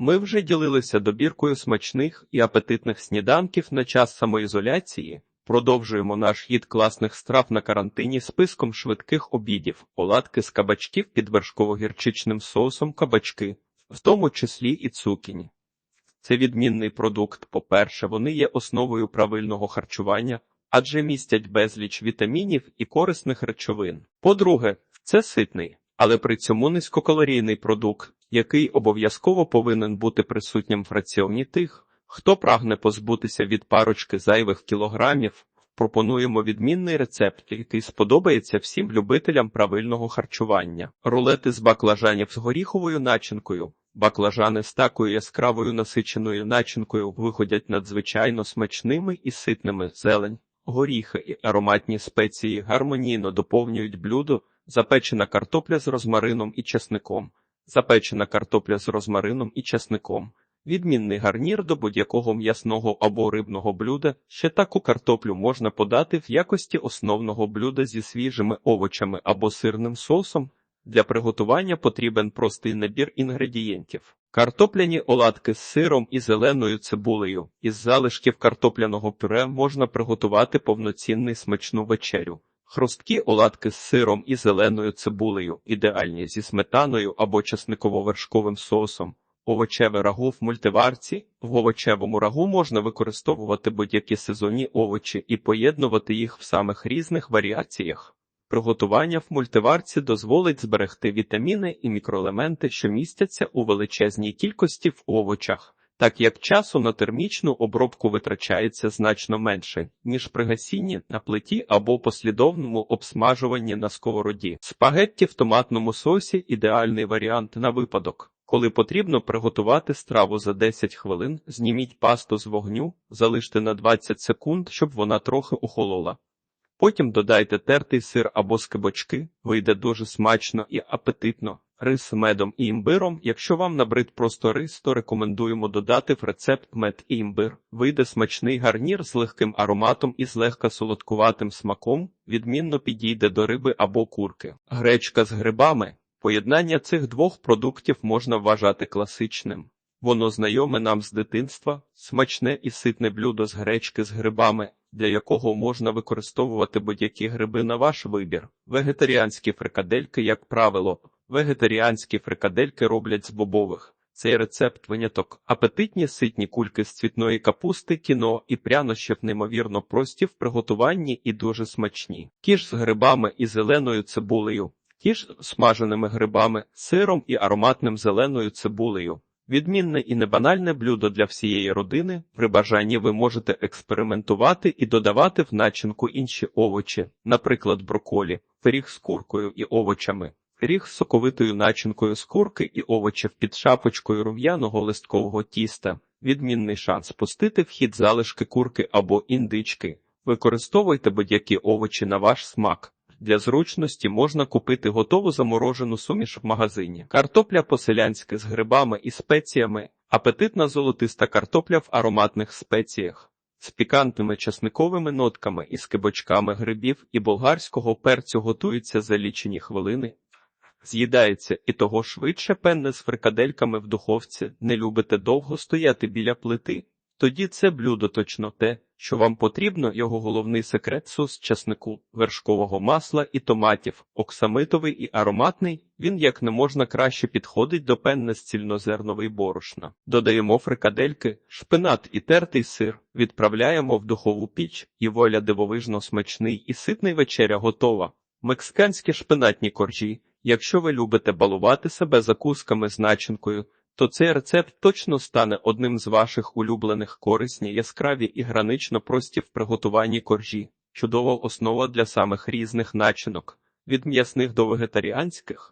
Ми вже ділилися добіркою смачних і апетитних сніданків на час самоізоляції. Продовжуємо наш хід класних страв на карантині списком швидких обідів, оладки з кабачків під вершково-гірчичним соусом кабачки, в тому числі і цукінь. Це відмінний продукт. По-перше, вони є основою правильного харчування, адже містять безліч вітамінів і корисних речовин. По-друге, це ситний, але при цьому низькокалорійний продукт, який обов'язково повинен бути присутнім в раціоні тих, хто прагне позбутися від парочки зайвих кілограмів. Пропонуємо відмінний рецепт, який сподобається всім любителям правильного харчування. Рулети з баклажанів з горіховою начинкою. Баклажани з такою яскравою насиченою начинкою виходять надзвичайно смачними і ситними. Зелень, горіхи і ароматні спеції гармонійно доповнюють блюдо, запечена картопля з розмарином і чесником, запечена картопля з розмарином і чесником. Відмінний гарнір до будь-якого м'ясного або рибного блюда. Ще таку картоплю можна подати в якості основного блюда зі свіжими овочами або сирним соусом. Для приготування потрібен простий набір інгредієнтів. Картопляні оладки з сиром і зеленою цибулею. Із залишків картопляного пюре можна приготувати повноцінний смачну вечерю. Хрусткі оладки з сиром і зеленою цибулею, ідеальні зі сметаною або часниково-вершковим соусом. Овочеве рагу в мультиварці. В овочевому рагу можна використовувати будь-які сезонні овочі і поєднувати їх в самих різних варіаціях. Приготування в мультиварці дозволить зберегти вітаміни і мікроелементи, що містяться у величезній кількості в овочах, так як часу на термічну обробку витрачається значно менше, ніж при гасінні на плиті або послідовному обсмажуванні на сковороді. Спагетті в томатному сосі ідеальний варіант на випадок. Коли потрібно приготувати страву за 10 хвилин, зніміть пасту з вогню, залиште на 20 секунд, щоб вона трохи охолола. Потім додайте тертий сир або скибочки, вийде дуже смачно і апетитно. Рис медом і імбиром. Якщо вам набрид просто рис, то рекомендуємо додати в рецепт мед і імбир. Вийде смачний гарнір з легким ароматом і злегка солодкуватим смаком, відмінно підійде до риби або курки. Гречка з грибами. Поєднання цих двох продуктів можна вважати класичним. Воно знайоме нам з дитинства, смачне і ситне блюдо з гречки з грибами, для якого можна використовувати будь-які гриби на ваш вибір. Вегетаріанські фрикадельки, як правило, вегетаріанські фрикадельки роблять з бобових. Цей рецепт виняток. Апетитні ситні кульки з цвітної капусти, кіно і прянощів неймовірно прості в приготуванні і дуже смачні. Кіш з грибами і зеленою цибулею. Кіш з смаженими грибами, сиром і ароматним зеленою цибулею. Відмінне і небанальне блюдо для всієї родини. При бажанні ви можете експериментувати і додавати в начинку інші овочі, наприклад, броколі, пиріг з куркою і овочами, пиріг з соковитою начинкою з курки і овочів під шапочкою рум'яного листкового тіста. Відмінний шанс пустити в хід залишки курки або індички. Використовуйте будь-які овочі на ваш смак. Для зручності можна купити готову заморожену суміш в магазині. Картопля по-селянськи з грибами і спеціями, апетитна золотиста картопля в ароматних спеціях, з пікантними часниковими нотками і скибочками грибів і болгарського перцю готується за лічені хвилини. З'їдається і того швидше пенне з фрикадельками в духовці, не любите довго стояти біля плити. Тоді це блюдо точно те, що вам потрібно, його головний секрет сос часнику, вершкового масла і томатів, оксамитовий і ароматний, він як не можна краще підходить до пенне з цільнозерновий борошна. Додаємо фрикадельки, шпинат і тертий сир, відправляємо в духову піч, і воля дивовижно смачний і ситний вечеря готова. Мексиканські шпинатні коржі. Якщо ви любите балувати себе закусками з начинкою, то цей рецепт точно стане одним з ваших улюблених корисні, яскраві і гранично прості в приготуванні коржі, чудова основа для самих різних начинок, від м'ясних до вегетаріанських.